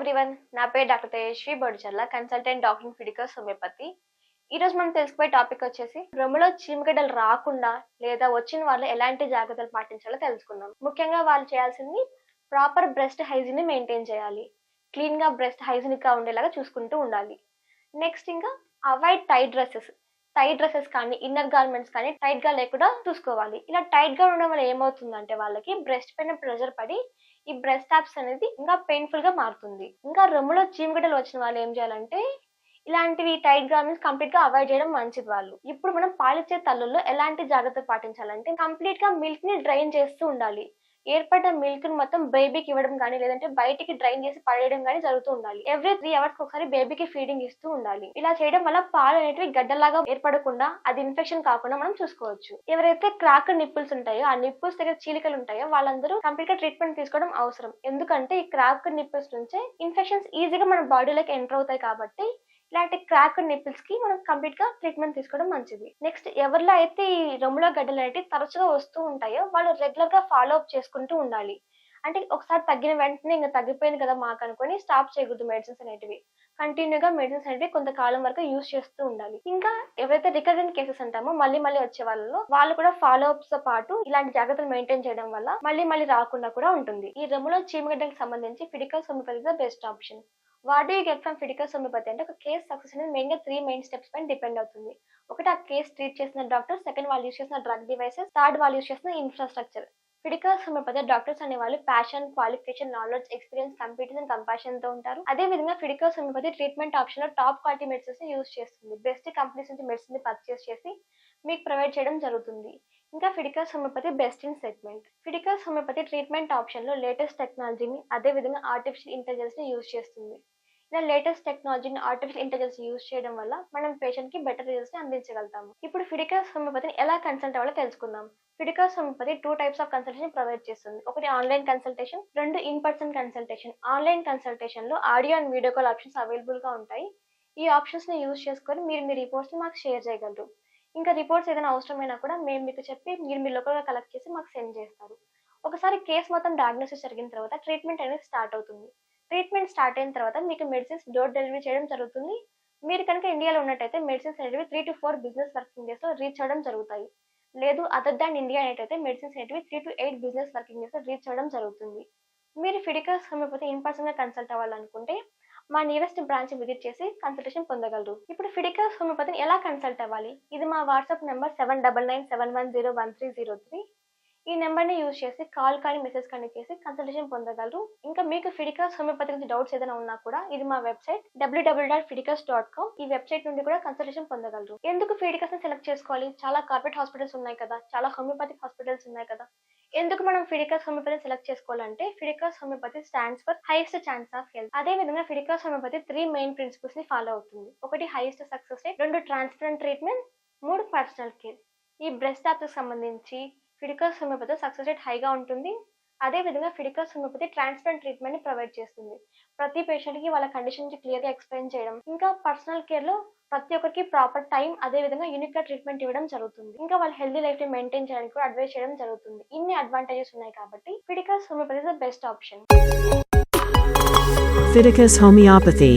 Everyone నా పేరు doctor Tejaswi Bodicharla consultant doctor Fiticus homeopathy ఈ రోజు మనం తెలుసుకునే టాపిక్ వచ్చేసి రొమ్ములో చీమగడ్డలు రాకుండా లేదా వచ్చిన వాళ్ళు ఎలాంటి జాగ్రత్తలు పాటించాలో తెలుసుకుందాం. ముఖ్యంగా వాళ్ళు చేయాల్సింది ప్రాపర్ బ్రెస్ట్ హైజీన్ని మెయింటైన్ చేయాలి. క్లీన్గా బ్రెస్ట్ హైజీనిక్గా ఉండేలాగా చూసుకుంటూ ఉండాలి. నెక్స్ట్ ఇంకా avoid tight dresses tight dresses కానీ ఇన్నర్ గార్మెంట్స్ కానీ టైట్గా లేకుండా చూసుకోవాలి. ఇలా టైట్గా ఉండడం వల్ల ఏమవుతుందంటే వాళ్ళకి బ్రెస్ట్ పైన ప్రెషర్ పడి ఈ బ్రెస్ట్ ట్యాప్స్ అనేది ఇంకా పెయిన్ఫుల్గా మారుతుంది. ఇంకా రొమ్ములో చీమగడ్డలు వచ్చిన వాళ్ళు ఏం చేయాలంటే ఇలాంటివి టైట్ గార్మెంట్స్ కంప్లీట్గా అవాయిడ్ చేయడం మంచిది వాళ్ళు. ఇప్పుడు మనం పాలిచ్చే తల్లుల్లో ఎలాంటి జాగ్రత్త పాటించాలంటే కంప్లీట్గా మిల్క్ని డ్రైన్ చేస్తూ ఉండాలి. ఏర్పడ్డ మిల్క్ని మొత్తం బేబీకి ఇవ్వడం కానీ లేదంటే బయటికి డ్రైన్ చేసి పడేయడం కానీ జరుగుతూ ఉండాలి. ఎవ్రీ త్రీ అవర్స్ ఒకసారి బేబీకి ఫీడింగ్ ఇస్తూ ఉండాలి. ఇలా చేయడం వల్ల పాలు అనేటివి గడ్డలాగా ఏర్పడకుండా అది ఇన్ఫెక్షన్ కాకుండా మనం చూసుకోవచ్చు. ఎవరైతే క్రాక్ నిప్పుల్స్ ఉంటాయో ఆ నిప్పుల్స్ దగ్గర చీలికలు ఉంటాయో వాళ్ళందరూ కంప్లీట్గా ట్రీట్మెంట్ తీసుకోవడం అవసరం. ఎందుకంటే ఈ క్రాక్ నిప్పుల్స్ నుంచే ఇన్ఫెక్షన్స్ ఈజీగా మన బాడీలోకి ఎంటర్ అవుతాయి కాబట్టి ఇలాంటి క్రాక్ నిప్పుల్స్కి మనం కంప్లీట్గా ట్రీట్మెంట్ తీసుకోవడం మంచిది. నెక్స్ట్ ఎవరిలో అయితే ఈ రొమ్ములో గడ్డలు అనేవి తరచుగా వస్తూ ఉంటాయో వాళ్ళు రెగ్యులర్గా ఫాలో అప్ చేసుకుంటూ ఉండాలి. అంటే ఒకసారి తగ్గిన వెంటనే ఇంకా తగ్గిపోయింది కదా మాకు అనుకొని స్టాప్ చేయకూడదు మెడిసిన్స్ అనేటివి. కంటిన్యూగా మెడిసిన్స్ అనేవి కొంతకాలం వరకు యూజ్ చేస్తూ ఉండాలి. ఇంకా ఎవరైతే రికరెంట్ కేసెస్ అంటామో మళ్ళీ మళ్ళీ వచ్చే వాళ్ళలో వాళ్ళు కూడా ఫాలో అప్స్తో పాటు ఇలాంటి జాగ్రత్తలు మెయింటైన్ చేయడం వల్ల మళ్ళీ మళ్ళీ రాకుండా కూడా ఉంటుంది. ఈ రొమ్ములో చీమగడ్డలకు సంబంధించి Fiticus homeopathy best option what do get from Fiticus homeopathy అంటే ఒక కేస్ సక్సెస్ అనేది మెయిన్గా త్రీ మెయిన్ స్టెప్స్ పైన డిపెండ్ అవుతుంది. ఒకటి ఆ కేస్ ట్రీట్ చేసిన డాక్టర్ సెకండ్ వాళ్ళు యూస్ చేసిన డ్రగ్ డివైసెస్ థర్డ్ వాళ్ళు యూస్ చేసిన ఇన్ఫ్రాస్ట్రక్చర్. ఫిడికల్ హోమియోపతి డాక్టర్స్ అనే వాళ్ళు passion qualification knowledge experience computers and కంపాషన్తో ఉంటారు. అదే విధంగా ఫిడికల్ హోమియోపతి ట్రీట్మెంట్ ఆప్షన్లో టాప్ క్వాలిటీ మెడిసిన్స్ యూస్ చేస్తుంది. బెస్ట్ కంపెనీస్ నుంచి మెడిసిన్ని పర్చేస్ చేసి మీకు ప్రొవైడ్ చేయడం జరుగుతుంది. ఇంకా Fiticus homeopathy best in segment. Fiticus homeopathy treatment ఆప్షన్లో లేటెస్ట్ టెక్నాలజీని అదే విధంగా ఆర్టిఫిషియల్ ఇంటెలిజెన్స్ని యూజ్ చేస్తుంది. ఇలా లేటెస్ట్ టెక్నాలజీని ఆర్టిఫిషియల్ ఇంటెలిజెన్స్ యూజ్ చేయడం వల్ల మనం పేషెంట్కి బెటర్ రిజల్ట్స్ని అందించగలుగుతాము. ఇప్పుడు ఫిడికస్ హోమియోపతిని ఎలా కన్సల్ట్ అవ్వాలో తెలుసుకుందాం. Fiticus homeopathy two types of consultation provide చేస్తుంది. ఒకటి ఆన్లైన్ కన్సల్టేషన్ రెండు in person consultation. Online కన్సల్టేషన్లో audio and video call options అవైలబుల్గా ఉంటాయి. ఈ ఆప్షన్స్ని యూజ్ చేసుకొని మీరు మీ రిపోర్ట్స్ని మాకు షేర్ చేయగలరు. ఇంకా రిపోర్ట్స్ ఏదైనా అవసరమైనా కూడా మేము మీకు చెప్పి మీరు మీ లోకల్గా కలెక్ట్ చేసి మాకు సెండ్ చేస్తారు. ఒకసారి కేసు మొత్తం డయాగ్నోసిస్ జరిగిన తర్వాత ట్రీట్మెంట్ అనేది స్టార్ట్ అవుతుంది. ట్రీట్మెంట్ స్టార్ట్ అయిన తర్వాత మీకు మెడిసిన్స్ డోర్ డెలివరీ చేయడం జరుగుతుంది. మీరు కనుక ఇండియాలో ఉన్నట్టయితే మెడిసిన్స్ అనేవి three to four business working డేస్లో రీచ్ అవ్వడం జరుగుతాయి. లేదు అదర్ దాన్ ఇండియా అనేటైతే మెడిసిన్స్ అనేవి three to eight business working డేస్లో రీచ్ అవ్వడం జరుగుతుంది. మీరు ఫిడికల్స్ హోమియోపతి ఇన్ పర్సన్గా కన్సల్ట్ అవ్వాలనుకుంటే మా నియరెస్ట్ బ్రాంచ్ విజిట్ చేసి కన్సల్టేషన్ పొందగలరు. ఇప్పుడు ఫిడికల్స్ హోమియోపతిని ఎలా కన్సల్ట్ అవ్వాలి? ఇది మా WhatsApp number seven double nine seven one zero one three zero three ఈ నెంబర్ని యూజ్ చేసి కాల్ కానీ మెసేజ్ కానీ చేసి కన్సల్టేషన్ పొందగలరు. ఇంకా మీకు ఫిడికస్ హోమియోపతి గురించి డౌట్స్ ఏదైనా ఉన్నా కూడా ఇది మా website WWW dot Fiticus dot com ఈ వెబ్సైట్ నుండి కూడా కన్సల్టేషన్ పొందగలరు. ఎందుకు ఫిడికస్ని సెలెక్ట్ చేసుకోవాలి? చాలా కార్పొరేట్ హాస్పిటల్స్ ఉన్నాయి కదా. చాలా హోమియోపతిక్ హాస్పిటల్స్ ఉన్నాయి కదా. ఎందుకు మనం ఫిడికస్ హోమియోపతి సెలెక్ట్ చేసుకోవాలంటే Fiticus homeopathy stands for highest chance of health. అదే విధంగా ఫిడికస్ హోమియోపతి త్రీ మెయిన్ ప్రిన్సిపల్స్ని ఫాలో అవుతుంది. ఒకటి హైయెస్ట్ సక్సెస్ రేట్ రెండు ట్రాన్స్పరెంట్ ట్రీట్మెంట్ మూడు పర్సనల్ కేర్. ఈ బ్రెస్ట్కి సంబంధించి ఫిడికస్ హోమియోపతి సక్సెస్ రేట్ హైగా ఉంటుంది. అదే విధంగా ఫిడికస్ హోమియోపతి ట్రాన్స్ప్లాంట్ ట్రీట్మెంట్ని ప్రొవైడ్ చేస్తుంది. ప్రతి పేషెంట్కి వాళ్ళ కండిషన్ నుంచి క్లియర్గా ఎక్స్ప్లెయిన్ చేయడం. ఇంకా పర్సనల్ కేర్లో ప్రతి ఒక్కరికి ప్రాపర్ టైం అదే విధంగా యూనిక్గా ట్రీట్మెంట్ ఇవ్వడం జరుగుతుంది. ఇంకా వాళ్ళ హెల్దీ లైఫ్ని మెయింటైన్ చేయడానికి కూడా అడ్వైస్ చేయడం జరుగుతుంది. ఇన్ని అడ్వాంటేజెస్ ఉన్నాయి కాబట్టి Fiticus homeopathy is the best option. Fiticus homeopathy